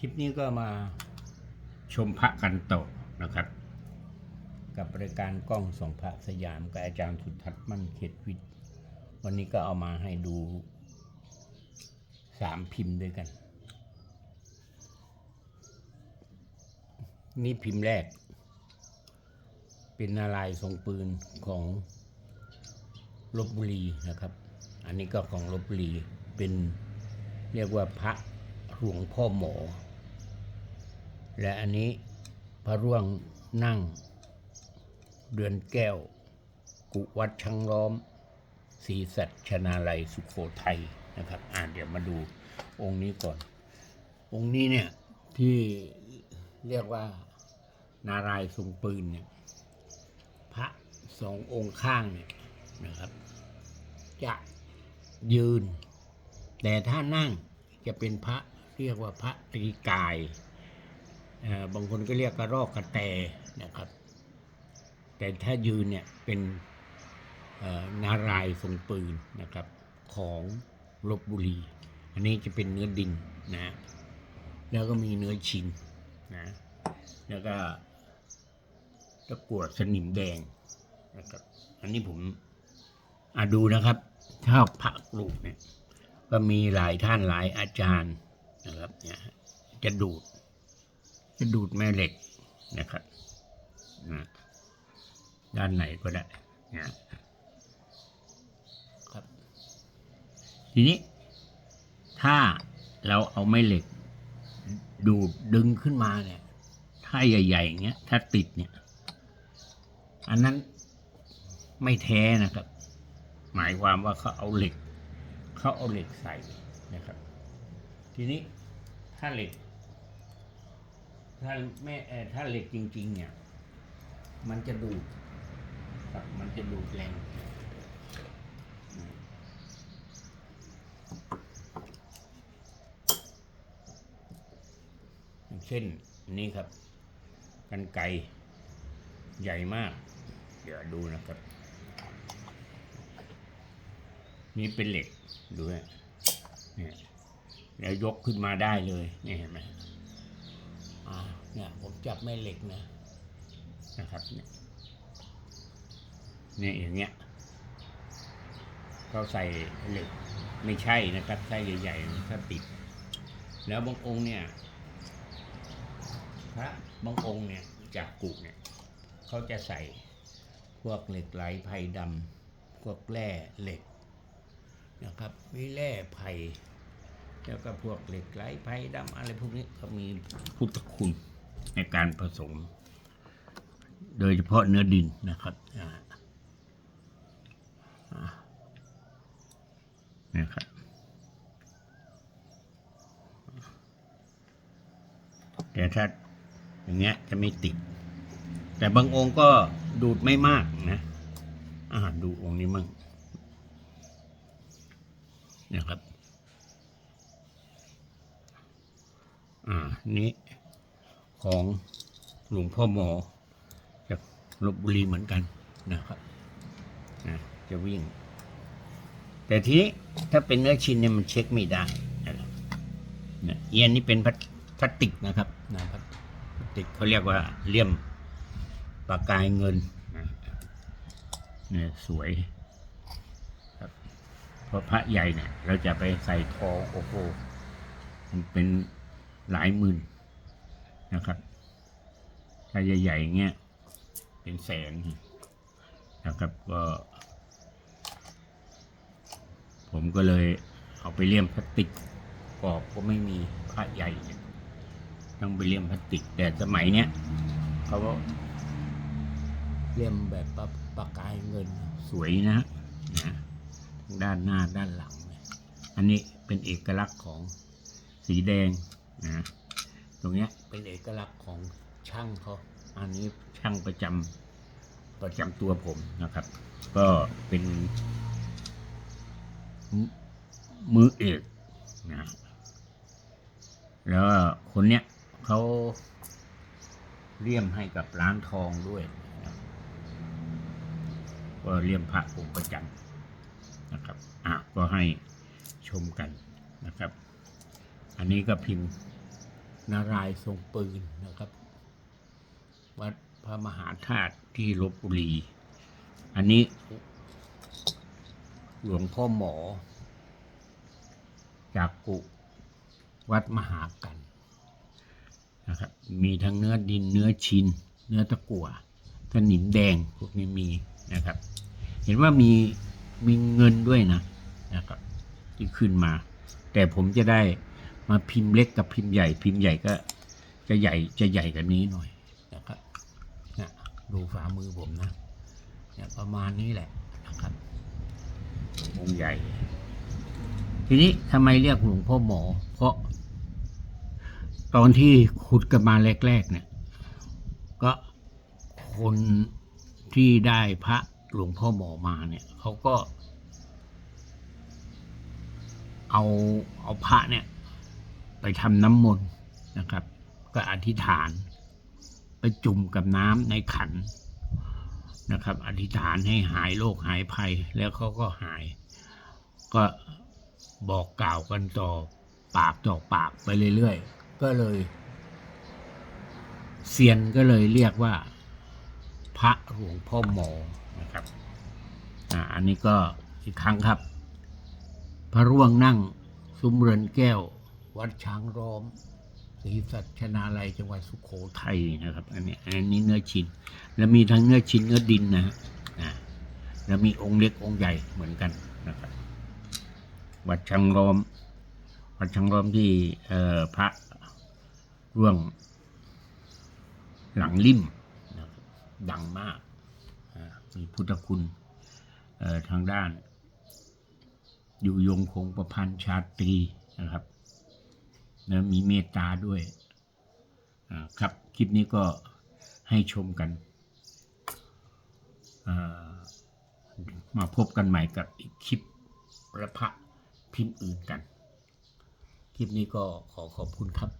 คลิปนี้ก็มาชมพระกันโตนะครับ กับรายการกล้องส่องพระสยามกับอาจารย์สุทัศน์มั่นเขตวิทย์ วันนี้ก็เอามาให้ดูสามพิมพ์ด้วยกัน นี่พิมพ์แรก เป็นนารายทรงปืนของลบบุรีนะครับ อันนี้ก็ของลบบุรีเป็นเรียกว่าพระหลวงพ่อหมอ และอันนี้พระร่วงนั่ง เดือนแก้ว กุวัดชังล้อมศรีสัชนาลัยสุขโขทัยนะครับ อ่านเดี๋ยวมาดูองค์นี้ก่อน องค์นี้เนี่ยที่เรียกว่า นารายทรงปืนเนี่ยพระสององค์ข้างเนี่ยนะครับ จะยืน แต่ถ้านั่งจะเป็นพระเรียกว่าพระตรีกาย บางคนก็เรียกกระรอกกระแตนะครับ แต่ถ้ายืนเนี่ยเป็นนารายทรงปืนนะครับ ของลบบุรี อันนี้จะเป็นเนื้อดินนะแล้วก็มีเนื้อชินนะแล้วก็ตะกรวดสนิมแดงนะครับ อันนี้ผมอะดูนะครับถ้าพระกรุเนี่ยก็มีหลายท่านหลายอาจารย์นะครับเนี่ยจะดูด จะดูดแม่เหล็กนะครับนะด้านไหนก็ได้นะครับ ทีนี้ ถ้าเราเอาแม่เหล็ก ดูดดึงขึ้นมาเนี่ย ถ้าใหญ่ๆอย่างเงี้ย ถ้าติดเนี่ย อันนั้นไม่แท้นะครับ หมายความว่าเขาเอาเหล็ก เขาเอาเหล็กใส่นะครับ ทีนี้ถ้าเหล็ก ถ้าแม่เอ่อถ้าเหล็กจริง ๆ เนี่ย มันจะดูดครับมันจะดูดแรงอย่างเช่นนี้ครับกันไกใหญ่มาก เดี๋ยวดูนะครับ นี่เป็นเหล็กดูนะเนี่ยแล้วยกขึ้นมาได้เลยนี่เห็นไหม อ่าเนี่ยผมจับแม่เหล็กนะนะครับเนี่ยเนี่ยอย่างเงี้ยเขาใส่เหล็กไม่ใช่นะครับใส่ใหญ่ๆถ้าติด แล้วบางองค์เนี่ยพระบางองค์เนี่ยจากกุเนี่ยเขาจะใส่พวกเหล็กไหลไผ่ดำพวกแร่เหล็กนะครับมีแร่ไผ่ แล้วก็พวกเหล็กไหลไผ่ดำอะไรพวกนี้ก็มีพุทธคุณในการผสม โดยเฉพาะเนื้อดินนะครับเนี่ยครับแต่ถ้าอย่างเงี้ยจะไม่ติด แต่บางองค์ก็ดูดไม่มากนะอ่าดูองค์นี้มั่งนะครับ อ่านี้ของหลวงพ่อหมอจากลบบุรีเหมือนกันนะครับจะวิ่ง แต่ทีนี้ถ้าเป็นเนื้อชิ้นเนี่ยมันเช็คไม่ได้นะครับเนี่ยเอียนนี่เป็นพลาสติกนะครับนะพลาสติกเขาเรียกว่าเลี่ยมปากกายเงินเนี่ยสวยเพราะพระใหญ่เนี่ย เราจะไปใส่ทองโอ้โหมันเป็น หลายหมื่นนะครับถ้าใหญ่ๆเงี้ยเป็นแสนนะครับก็ ผมก็เลยเอาไปเลี่ยมพลาสติกกรอบก็ไม่มีพระใหญ่เนี่ยต้องไปเลี่ยมพลาสติก แต่สมัยเนี้ยเขาก็เลี่ยมแบบประปากกายเงินสวยนะฮะนะด้านหน้าด้านหลัง อันนี้เป็นเอกลักษณ์ของสีแดง นะตรงเนี้ยเป็นเอกลักษณ์ของช่างเขาอันนี้ช่างประจำประจำตัวผมนะครับ ก็เป็น มือเอกนะแล้วคนเนี้ยเขาเลี่ยมให้กับร้านทองด้วยนะก็เลี่ยมพระองค์ประจำนะครับอะก็ให้ชมกันนะครับ อันนี้ก็พิมพ์ นารายทรงปืนนะครับ วัดพระมหาธาตุที่ลบบุรี อันนี้ หลวงพ่อหมอ จากกุวัดมหากันนะครับ มีทั้งเนื้อดินเนื้อชิน เนื้อตะกั่วสนิมแดงพวกนี้มีนะครับ เห็นว่ามีมีเงินด้วยนะนะครับที่ขึ้นมา แต่ผมจะได้ มาพิมพ์เล็กกับพิมพ์ใหญ่ พิมพ์ใหญ่ก็จะใหญ่จะใหญ่กว่านี้หน่อยนะครับนี่ดูฝ่ามือผมนะเนี่ยประมาณนี้แหละนะครับองค์ใหญ่ ทีนี้ทำไมเรียกหลวงพ่อหมอ เพราะ ตอนที่ขุดกันมาแรกๆเนี่ย ก็คนที่ได้พระหลวงพ่อหมอมาเนี่ยเขาก็ เอาเอาพระเนี่ย ไปทำน้ำมนต์นะครับ ก็อธิษฐาน ไปจุ่มกับน้ำในขันนะครับ อธิษฐานให้หายโรคหายภัยแล้วเขาก็หาย ก็บอกกล่าวกันต่อปากต่อปากไปเรื่อยๆ ก็เลยเซียนก็เลยเรียกว่า พระหลวงพ่อหมอนะครับอ่าอันนี้ก็อีกครั้งครับ พระร่วงนั่งซุ้มเรือนแก้ว วัดช้างร้อมศรีสัชนาลัยจังหวัดสุโขทัยนะครับ อันนี้อันนี้เนื้อชิ้น แล้วมีทั้งเนื้อชิ้นเนื้อดินนะฮะแล้วมีองค์เล็กองค์ใหญ่เหมือนกันนะครับ วัดช้างร้อม วัดช้างร้อมที่เอ่อพระร่วง หลังลิ่มนะดังมาก มีพุทธคุณทางด้าน อยู่ยงคงประพันธ์ชาตรีนะครับ แล้วมีเมตตาด้วยครับคลิปนี้ก็ให้ชมกันมาพบกันใหม่กับอีกคลิประพระพิมพ์อื่นกัน คลิปนี้ก็ขอขอบคุณครับ